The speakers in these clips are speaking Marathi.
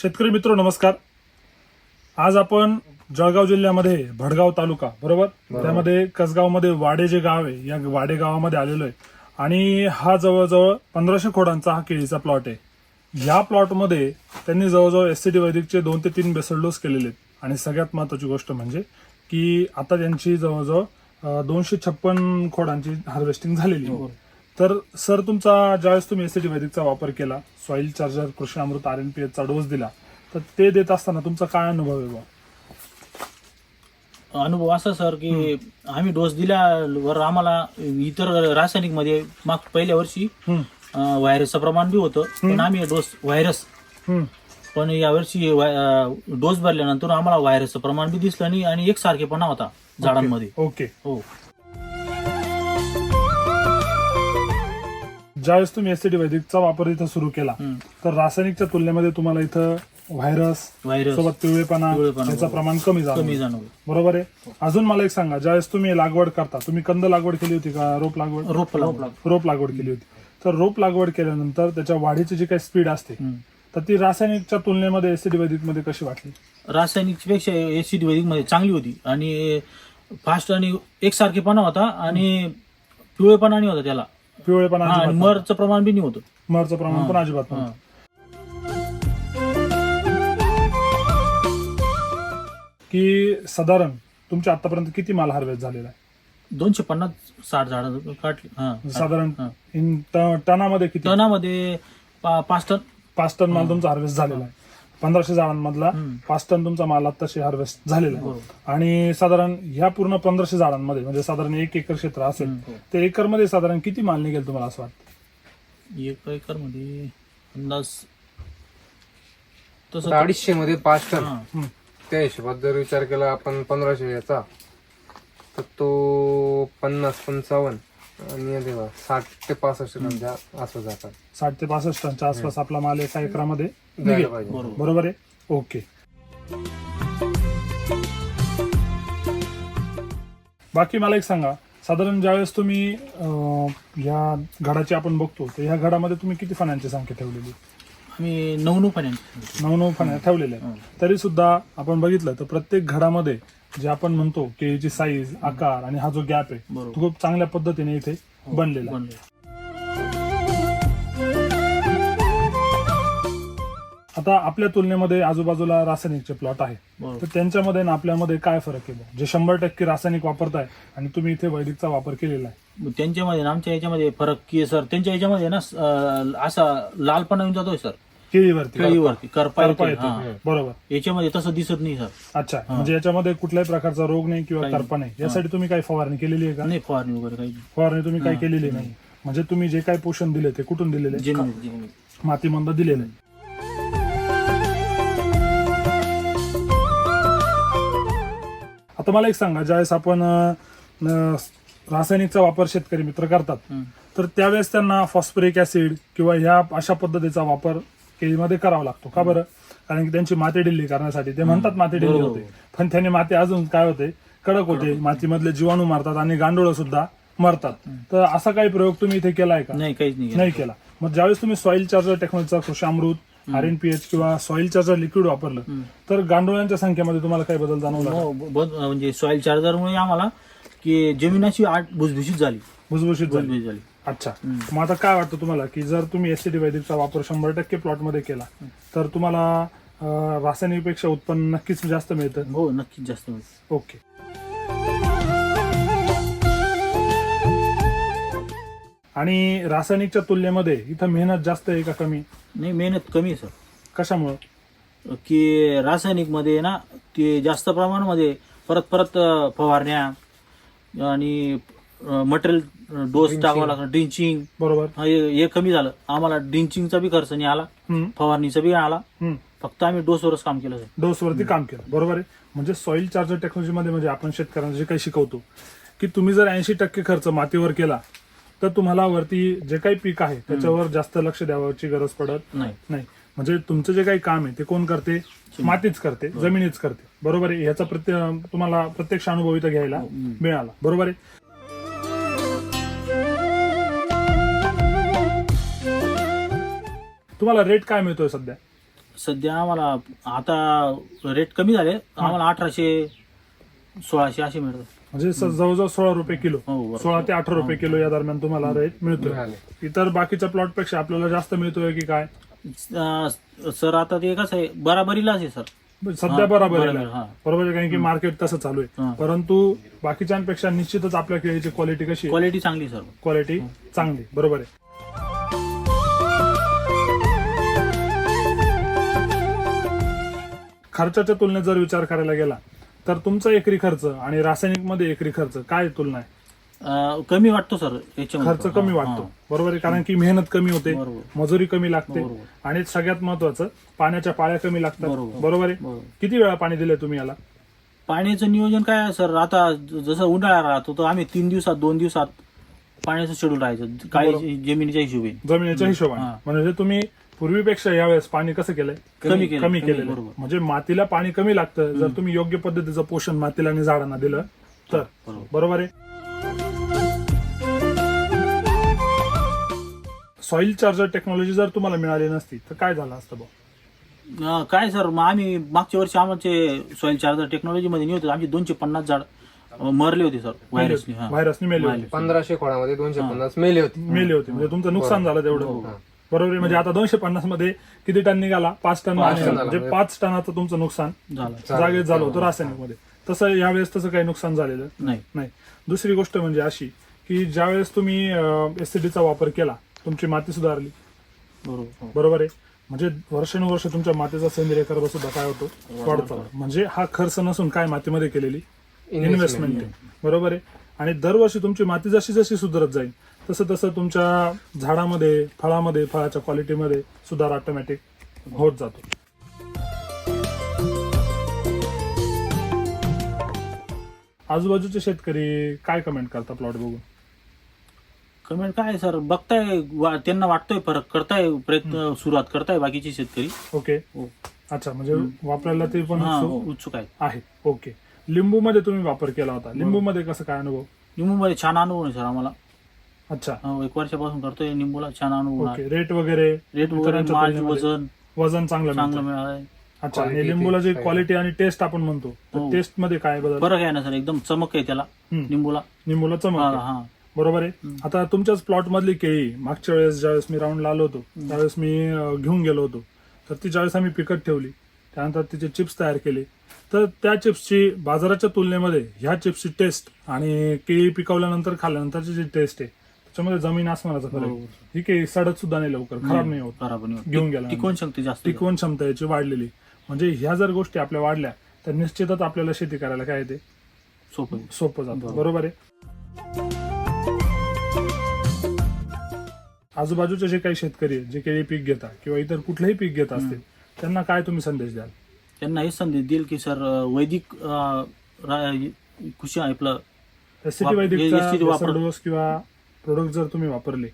शेतकरी मित्र नमस्कार. आज आपण जळगाव जिल्ह्यामध्ये भडगाव तालुका बरोबर? त्यामध्ये कसगावमध्ये वाडे जे गाव आहे या वाडे गावामध्ये आलेलो आहे. आणि हा जवळजवळ पंधराशे खोडांचा हा केळीचा प्लॉट आहे. या प्लॉटमध्ये त्यांनी जवळजवळ एस सी टी वैदिकचे दोन ते तीन बेसल डोस केलेले आहेत. आणि सगळ्यात महत्वाची गोष्ट म्हणजे की आता त्यांची जवळजवळ दोनशे छप्पन खोडांची हार्वेस्टिंग झालेली आहे. तर सर तुमचा ज्यावेळेस तुम्ही एसीटी वैदिकचा वापर केला soil charger Krishi Amrut R N P चा डोस दिला तर ते देत असताना तुमचा काय अनुभव आहे बुवा? अनुभव असा सर की आम्ही डोस दिल्यावर आम्हाला इतर रासायनिकमध्ये माग पहिल्या वर्षी अं, व्हायरसचं प्रमाण बी होतं पण आम्ही डोस व्हायरस हम्म. पण यावर्षी व्हाय- अं, डोस भरल्यानंतर आम्हाला व्हायरसचं प्रमाण बी दिसलं नाही आणि एकसारखेपणा होता झाडांमध्ये. ओके. हो. ज्यावेळेस तुम्ही एसीटी वैदिकचा वापर इथं सुरू केला. तर रासायनिकच्या तुलनेमध्ये तुम्हाला इथं व्हायरस व्हायरस सोबत पिवळेपणा पिवळेपणा, याचं बरोबर. प्रमाण कमी झालं. कमी जाणवलं बरोबर आहे? अजून मला एक सांगा ज्यावेळेस तुम्ही लागवड करता तुम्ही कंद लागवड केली होती का? रोप लागवड? रोप लागला. रोप लागवड. केली होती. तर रोप लागवड केल्यानंतर त्याच्या वाढीची जी काही स्पीड असते. तर ती रासायनिकच्या तुलनेमध्ये एसीटी वैदिकमध्ये कशी वाटली रासायनिकपेक्षा एसिड वैदिकमध्ये चांगली होती आणि फास्ट आणि एकसारखेपणा होता आणि पिवळेपणा नाही होता त्याला. पिवळेपणा हा, आणि अजिबात नव्हता. मरचं प्रमाण बी नाही होतं. मरचं प्रमाण पण अजिबात हा. नव्हतं. की साधारण तुमच्या आतापर्यंत किती माल हार्वेस्ट झालेला आहे? दोनशे पन्नास साठ झाड काढली. हा साधारण हा. इन ट- टनामध्ये किती? टनामध्ये पा- पाच टन. पाच टन माल तुमचा हार्वेस्ट झालेला आहे. पंधराशे झाडांमधला. पाच टन तुमचा माल आत्ताशी हार्वेस्ट झालेला आहे. आणि साधारण ह्या पूर्ण पंधराशे झाडांमध्ये म्हणजे साधारण एक एकर क्षेत्र असेल हम्म. तर एकरमध्ये साधारण किती माल निघेल तुम्हाला असं वाटतं एक एकरमध्ये अंदाज तसं अडीचशे मध्ये पाच टन हा. त्या हिशोबात जर विचार केला आपण पंधराशे याचा तर तो पन्नास पंचावन्न आणि साठ ते पासष्ट टनच्या असं जातात साठ ते पासष्ट टनच्या आसपास आपला माल एका एकरामध्ये जायला निघेल पाहिजे. बरोबर. आहे? ओके. बाकी मला एक सांगा. साधारण ज्यावेळेस तुम्ही अं, या घडाची आपण बघतो तर ह्या घडामध्ये तुम्ही किती फण्यांची संख्या ठेवलेली? आम्ही नऊ नऊ पर्यंत नऊ नऊ फण्या ठेवलेल्या. आहेत. तरी सुद्धा आपण बघितलं तर प्रत्येक घडामध्ये जे आपण म्हणतो की याची साईज आकार आणि हा जो गॅप आहे बरोबर. तो खूप चांगल्या पद्धतीने इथे बनलेला आहे. बनले आता आपल्या तुलनेमध्ये आजूबाजूला रासायनिकचे प्लॉट आहे तर त्यांच्यामध्ये आणि आपल्यामध्ये काय फरक आहे? जे शंभर टक्के रासायनिक वापरताय आणि तुम्ही इथे वैदिकचा वापर केलेला आहे. त्यांच्यामध्ये आणि आमच्या याच्यामध्ये फरक की सर त्यांच्या याच्यामध्ये ना अं, असा लालपणा येऊन जातोय सर. केळीवरती. केळीवरती करपा करपा येतोय. येतो. हा. बरोबर. याच्यामध्ये तसं दिसत नाही सर. अच्छा. म्हणजे याच्यामध्ये कुठल्याही प्रकारचा रोग नाही किंवा करपा नाही. यासाठी तुम्ही काही फवारणी केलेली आहे का? नाही फवारणी वगैरे काही. फवारणी तुम्ही काही केलेली नाही. म्हणजे तुम्ही जे काही पोषण दिले ते कुठून दिलेले? जमिनीत जमिनीत. मातीमंद दिलेले. आता मला एक सांगा ज्यावेळेस आपण अं, रासायनिकचा वापर शेतकरी मित्र करतात. तर त्यावेळेस त्यांना फॉस्फरिक ऍसिड किंवा ह्या अशा पद्धतीचा वापर केळीमध्ये करावा लागतो. का बरं? कारण की त्यांची माती ढिल्ली करण्यासाठी. ते म्हणतात माती ढिल्ली बरोबर. होते. पण त्याने माती अजून काय होते? कडक होते. मातीमधले जीवाणू मारतात आणि गांडोळ सुद्धा मरतात. तर असा काही प्रयोग तुम्ही इथे केलाय का? नाही काहीच नाही नाही केला. मग ज्यावेळेस तुम्ही सॉइल चार्जर टेक्नॉलॉजीचा Krishi Amrut R N P H किंवा सॉइल चार्जर लिक्विड वापरलं. तर गांडोळ्यांच्या संख्येमध्ये तुम्हाला काही बदल जाणवला? हो, म्हणजे सॉइल चार्जरमुळे आम्हाला की जमिनाची आठ भुसभुशीत झाली. भुसभुशीत झाली. झाली. अच्छा. मग आता काय वाटतं तुम्हाला की जर तुम्ही एससीटी वैदिकचा वापर शंभर टक्के प्लॉटमध्ये केला तर तुम्हाला रासायनिकपेक्षा उत्पन्न नक्कीच जास्त मिळतं? हो नक्कीच जास्त मिळते. ओके. आणि रासायनिकच्या तुलनेमध्ये इथं मेहनत जास्त आहे का कमी? नाही मेहनत कमी आहे सर. कशामुळं? की रासायनिकमध्ये ना ते जास्त प्रमाणामध्ये परत परत अं, फवारण्या आणि मटेरियल डोस टाकावा लागला ड्रिंचिंग बरोबर. हे कमी झालं. आम्हाला ड्रिंचिंगचा बी खर्च नाही आला हम्म, फवारणीचा बी आला. हम्म. फक्त आम्ही डोसवरच काम केलं सर. डोसवरती काम केलं. बरोबर आहे. म्हणजे सॉइल चार्जर टेक्नॉलॉजीमध्ये म्हणजे आपण शेतकऱ्यांना जे काही शिकवतो की तुम्ही जर ऐंशी टक्के खर्च मातीवर केला तर तुम्हाला वरती जे काही पीक आहे त्याच्यावर जास्त लक्ष द्यावाची गरज पडत नाही. नाही. म्हणजे तुमचं जे काही काम आहे ते कोण करते? मातीच करते जमिनीच करते. बरोबर आहे? याचा प्रत्येक तुम्हाला प्रत्यक्ष अनुभव इथं घ्यायला मिळाला. बरोबर आहे? तुम्हाला रेट काय मिळतोय सध्या? सध्या आम्हाला आता रेट कमी झाले. आम्हाला अठराशे सोळाशे असे मिळतात. म्हणजे स- जवळजवळ सोळा रुपये किलो. हो. सोळा ते अठरा रुपये किलो या दरम्यान तुम्हाला रेट मिळतोय. मिळाले. इतर बाकीच्या प्लॉटपेक्षा आपल्याला जास्त मिळतोय की काय? अं, सर आता ते कसं आहे बराबरीलाच आहे सर. सध्या बरोबर बरोबर, आहे हा. बरोबर आहे कारण की मार्केट तसं चालू आहे. हा. परंतु बाकीच्यांपेक्षा निश्चितच आपल्या केळीची क्वालिटी कशी आहे? क्वालिटी चांगली सर. क्वालिटी चांगली बरोबर आहे. खर्चाच्या तुलनेत जर विचार करायला गेला तर तुमचा एकरी खर्च आणि रासायनिकमध्ये एकरी खर्च काय तुलना आहे? अं, कमी वाटतो सर याच्यामध्ये. खर्च कमी वाटतो. बरोबर आहे कारण की मेहनत कमी होते बरोबर. मजुरी कमी लागते बरोबर. आणि सगळ्यात महत्वाचं पाण्याच्या पाळ्या कमी लागतात. बरोबर. बरोबर आहे? बरोबर. किती वेळा पाणी दिलंय तुम्ही याला? पाण्याचं नियोजन काय आहे सर आता ज- जसं उन्हाळा राहतो तर आम्ही तीन दिवसात दोन दिवसात पाण्याचं शेड्यूल राहायचं. काही जमिनीच्या हिशोबी जमिनीच्या हिशोबाने. हा. म्हणजे तुम्ही पूर्वीपेक्षा यावेळेस पाणी कसं केलंय? कमी केलं कमी केलेलं बरोबर. म्हणजे मातीला पाणी कमी लागतं. जर तुम्ही योग्य पद्धतीचं पोषण मातीला आणि झाडांना दिलं तर. बरोबर. बरोबर आहे? सॉइल चार्जर टेक्नॉलॉजी जर तुम्हाला मिळाली नसती तर काय झालं असतं भाऊ? अं, काय सर मग आम्ही मागच्या वर्षी आमचे सॉइल चार्जर टेक्नॉलॉजी मध्ये नाही होते. आमचे दोनशे पन्नास झाड अं, मरले होते सर व्हायरसने हा. व्हायरसने मेले होते. पंधराशे खोडामध्ये दोनशे पन्नास मेले होते. मेले होते. म्हणजे तुमचं नुकसान झालं तेवढं. बरोबर आहे. म्हणजे आता दोनशे पन्नासमध्ये किती टन निघाला? पाच टन निघाला. म्हणजे. पाच टनाचं तुमचं नुकसान झालं. जागेत झालं होतं रासायनिकमध्ये तसं यावेळेस तसं काही नुकसान झालेलं नाही. नाही. दुसरी गोष्ट म्हणजे अशी की ज्यावेळेस तुम्ही एससीडीचा वापर केला तुमची माती सुधारली. बरोबर हो. बरोबर आहे. म्हणजे वर्षानुवर्ष तुमच्या मातीचा सेंद्रिय कर्ब सुद्धा काय होतो? वाढतो म्हणजे हा खर्च नसून काय मातीमध्ये केलेली? इन्व्हेस्टमेंट आहे बरोबर आहे. आणि दरवर्षी तुमची माती जशी जशी सुधारत जाईल तसं तसं तुमच्या झाडामध्ये फळामध्ये फळाच्या क्वालिटीमध्ये सुधार ऑटोमॅटिक होत जातो. आजूबाजूचे शेतकरी काय कमेंट करतात प्लॉट बघून? कमेंट काय सर बघताय वा- त्यांना वाटतोय फरक. करताय प्रयत्न सुरुवात करताय बाकीचे शेतकरी. ओके. हो. अच्छा म्हणजे वापरायला ते पण हा उत्सुक? उत्सुक आहे आहे ओके. लिंबू मध्ये तुम्ही वापर केला होता. लिंबू मध्ये कसं काय अनुभव? निंबूमध्ये छान अनुभव आहे सर आम्हाला. अच्छा. हो, एक वर्षापासून करतोय निंबूला छान अनुभव आहे. ओके रेट वगैरे रेट वगैरे इतरांच्या माल तुलनेमध्ये वजन वजन चांगलं चांगलं मिळतं मिळालंय. अच्छा आणि Quality लिंबूला जे क्वालिटी आणि टेस्ट आपण म्हणतो तर हो. टेस्टमध्ये काय बदल? फरक आहे ना सर एकदम चमक आहे त्याला हम्म. निंबूला. लिंबूला चमक हा आहे. हा. बरोबर आहे. आता तुमच्याच प्लॉट मधली केळी मागच्या वेळेस ज्यावेळेस मी राऊंडला आलो होतो त्यावेळेस मी अं, घेऊन गेलो होतो. तर ती ज्यावेळेस आम्ही पिकट ठेवली त्यानंतर तिचे चिप्स तयार केले. तर त्या चिप्सची बाजाराच्या तुलनेमध्ये ह्या चिप्सची टेस्ट आणि केळी पिकवल्यानंतर खाल्ल्यानंतरची जी टेस्ट आहे त्याच्यामध्ये जमीन आसमानाचा फरक आहे. बरोबर. ही सडत सुद्धा नाही लवकर खराब नाही होत खराब नाही होत. घेऊन गेला टिकवून शक्ती जास्त आहे. टिकवण क्षमता याची वाढलेली म्हणजे ह्या जर गोष्टी आपल्या वाढल्या तर निश्चितच आपल्याला शेती करायला काय येते सोपं आहे. सोपं जातं बरोबर आहे आजूबाजूचे जे काही शेतकरी आहेत जे केळी पीक घेतात किंवा इतर कुठलंही पीक घेत असतील त्यांना काय तुम्ही संदेश द्याल त्यांना हेच संदेश देईल की सर अं, वैदिक अं, रा- कृषी आपलं वाप- वैदिकचा डोस किंवा प्रोडक्ट जर तुम्ही वापरले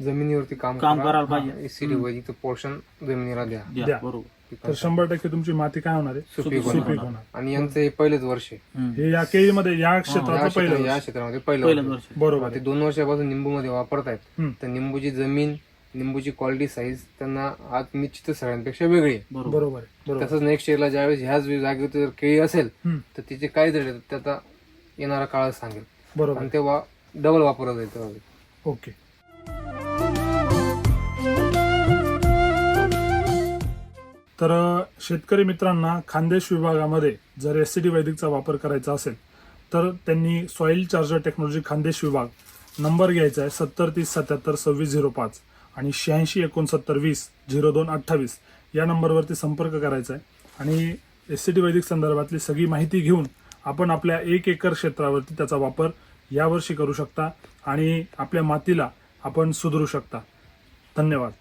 जमिनीवरती काम काम करायला पाहिजे. एसीडी वैदिक पोर्शन जमिनीला द्या द्या द्या. बरोबर तर शंभर टक्के तुमची माती काय होणार आहे सुपीक सुपीक होणार. आणि यांचं हे पहिलेच वर्ष आहे. हे या केळीमध्ये या या क्षेत्राचं पहिलं या वर्ष. क्षेत्रामध्ये पहिलं वर्ष. वर्ष बरोबर ते आहे. दोन वर्षापासून निंबू मध्ये वापरतायत हम्म. तर निंबूची जमीन निंबूची क्वालिटी साईज त्यांना आज निश्चित सगळ्यांपेक्षा वेगळी आहे बरोबर बरोबर आहे बरोबर तसंच नेक्स्ट इयरला ज्यावेळेस ह्याच जागेवरती जर केळी असेल हम्म. तर तिचे काय जड आहेत त्याचा येणारा काळ सांगेल बरोबर आणि तेव्हा डबल वापरत जाईल तेव्हा ओके. तर शेतकरी मित्रांना खानदेश विभागामध्ये जर एस सी टी वैदिकचा वापर करायचा असेल तर त्यांनी सॉइल चार्जर टेक्नॉलॉजी खानदेश विभाग नंबर घ्यायचा आहे सत्तर तीस सत्याहत्तर सव्वीस झिरो पाच आणि शहाऐंशी एकोणसत्तर वीस झिरो दोन अठ्ठावीस या नंबरवरती संपर्क करायचा आहे. आणि एस सी टी वैदिक संदर्भातली सगळी माहिती घेऊन आपण आपल्या एक एकर क्षेत्रावरती त्याचा वापर यावर्षी करू शकता आणि आपल्या मातीला आपण सुधरू शकता. धन्यवाद.